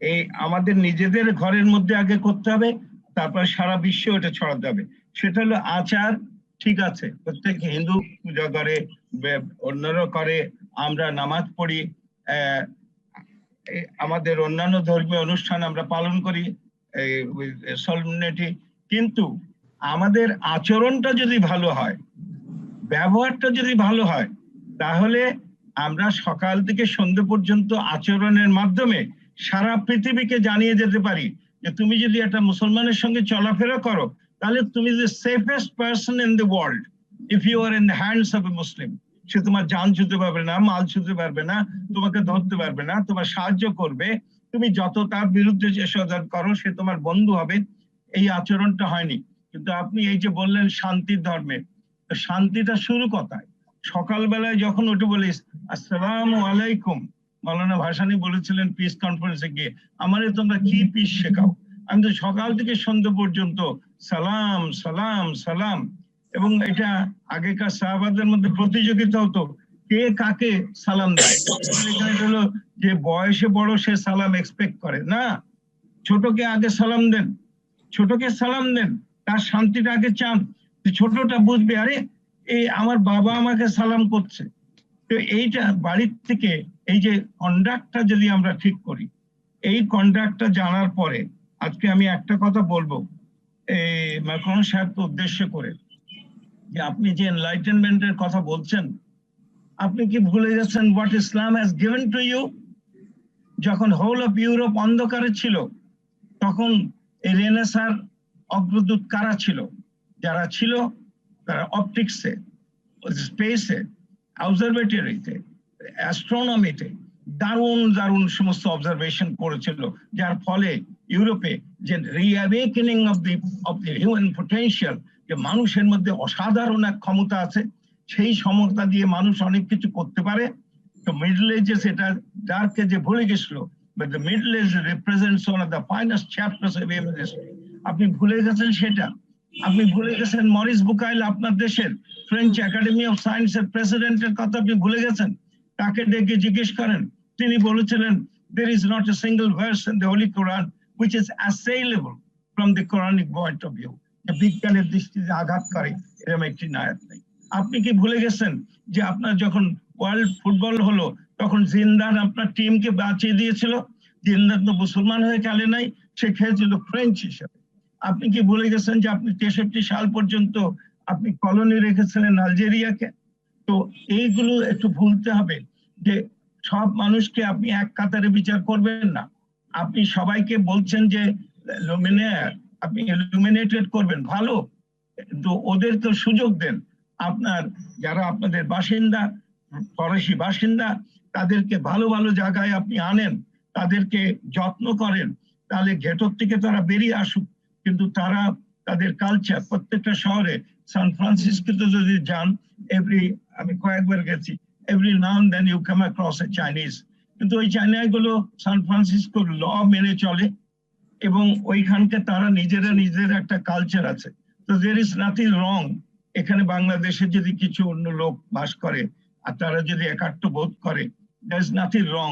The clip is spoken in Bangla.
এই আমাদের নিজেদের ঘরের মধ্যে আগে করতে হবে, তারপর সারা বিশ্বে ওটা ছড়াতে হবে। সেটা হলো আচার, ঠিক আছে, প্রত্যেক হিন্দু পূজা করে অন্যরা করে, আমরা নামাজ পড়ি আমাদের অন্যান্য ধর্মীয় অনুষ্ঠান আমরা পালন করি সলমিনিটি কিন্তু আমাদের আচরণটা যদি ভালো হয়, ব্যবহারটা যদি ভালো হয়, তাহলে আমরা সকাল থেকে সন্ধ্যে পর্যন্ত আচরণের মাধ্যমে সারা পৃথিবীকে জানিয়ে যেতে পারি যে তুমি যদি একটা মুসলমানের সঙ্গে চলাফেরা করো, তাহলে তুমি যে safest person in the world if you are in the hands of a Muslim সে তোমার জান ছুতে পারবে না, মাল ছুতে পারবে না, তোমাকে ধরতে পারবে না, তোমার সাহায্য করবে। তুমি যত তার বিরুদ্ধে যে সজাগ করো, সে তোমার বন্ধু হবে। এই আচরণটা হয়নি। কিন্তু আপনি এই যে বললেন শান্তির ধর্মে শান্তিটা শুরু কথায়? সকালবেলায় যখন উঠে বলিস, আসসালাম আলাইকুম। মৌলানা ভাসানি বলেছিলেন পিস কনফারেন্সে গিয়ে, আমারে তোমরা কি পিস শেখাও? আমি তো সকাল থেকে সন্ধ্যে পর্যন্ত সালাম সালাম সালাম। এবং এটা আগেকার সাহাবাদের মধ্যে প্রতিযোগিতা হতো কে কাকে সালাম দেয়? হলো যে বয়সে বড় সে সালাম এক্সপেক্ট করে। না, ছোটকে আগে সালাম দেন, ছোটকে সালাম দেন, তার শান্তিটা আগে চান। ছোটটা বুঝবে, আরে, এই আমার বাবা আমাকে সালাম করছে। তো এইটা বাড়ির থেকে এই যে কন্ডাক্টটা যদি আমরা ঠিক করি, এই কন্ডাক্টটা জানার পরে আজকে আমি একটা কথা বলব। এই ম্যাক্রন সাহেবকে উদ্দেশ্য করে যে আপনি যে এনলাইটেনমেন্টের কথা বলছেন, আপনি কি ভুলে গেছেন what Islam has given to you যখন হোল অফ ইউরোপ অন্ধকারে ছিল, তখন রেনেসার অগ্রদূত কারা ছিল? যারা ছিল, তারা অপটিক্সে স্পেসে অবজারভেটরিতে অ্যাস্ট্রোনমিতে দারুণ দারুণ সমস্ত অবজারভেশন করেছিল। যার ফলে ইউরোপে যে reawakening of the of the human potential যে মানুষের মধ্যে অসাধারণ এক ক্ষমতা আছে, সেই ক্ষমতা দিয়ে মানুষ অনেক কিছু করতে পারে। তো মিডল এজে সেটা ডার্ক যে ভুলে গেছিল but the middle age represents one of the finest chapters of human আপনি ভুলে গেছেন সেটা? আপনি ভুলে গেছেন, মরিস বুকাইল আপনার দেশের ফ্রেঞ্চ একাডেমি অফ সায়েন্সের প্রেসিডেন্টের কথা আপনি ভুলে গেছেন? তাকে ডেকে জিজ্ঞেস করেন? তিনি বলেছিলেন, there is not a single verse in the Holy Quran which is assailable from the Quranic point of view. বিজ্ঞানের দৃষ্টিতে আঘাত করে, এরকম একটি নায়ক নেই। আপনি কি ভুলে গেছেন যে আপনার যখন ওয়ার্ল্ড ফুটবল হলো, তখন জিন্দান আপনার টিমকে বাঁচিয়ে দিয়েছিল? জিন্দান তো মুসলমান হয়ে খেলে নাই, সে খেলেছিল ফ্রেঞ্চ হিসেবে। আপনি কি ভুলে গেছেন যে আপনি তেষট্টি সাল পর্যন্ত আপনি কলোনি রেখেছিলেন আলজেরিয়াকে? তো এইগুলো একটু ভুলতে হবে যে সব মানুষকে আপনি এক কাতারে বিচার করবেন না। আপনি সবাইকে বলছেন যে আপনি ইলুমিনেটেড করবেন, ভালো। তো ওদেরকে সুযোগ দেন। আপনার যারা আপনাদের বাসিন্দা, ফরাসি বাসিন্দা, তাদেরকে ভালো ভালো জায়গায় আপনি আনেন, তাদেরকে যত্ন করেন, তাহলে ঘেটর থেকে তারা বেরিয়ে আসুক। কিন্তু তারা তাদের কালচার প্রত্যেকটা শহরে সান ফ্রান্সিসকোতে যদি যান এভরি আমি কয়েকবার গেছি এভরি নাম then you come across a Chinese কিন্তু ওই চাইনায়গুলো সান ফ্রান্সিসকোর ল মেনে চলে এবং ওইখানকে তারা নিজেরা নিজের একটা কালচার আছে। তো দের ইজ নাথিং রং এখানে বাংলাদেশে যদি কিছু অন্য লোক বাস করে আর তারা যদি একাত্ম বোধ করে দ্যার ইজ নাথিং রং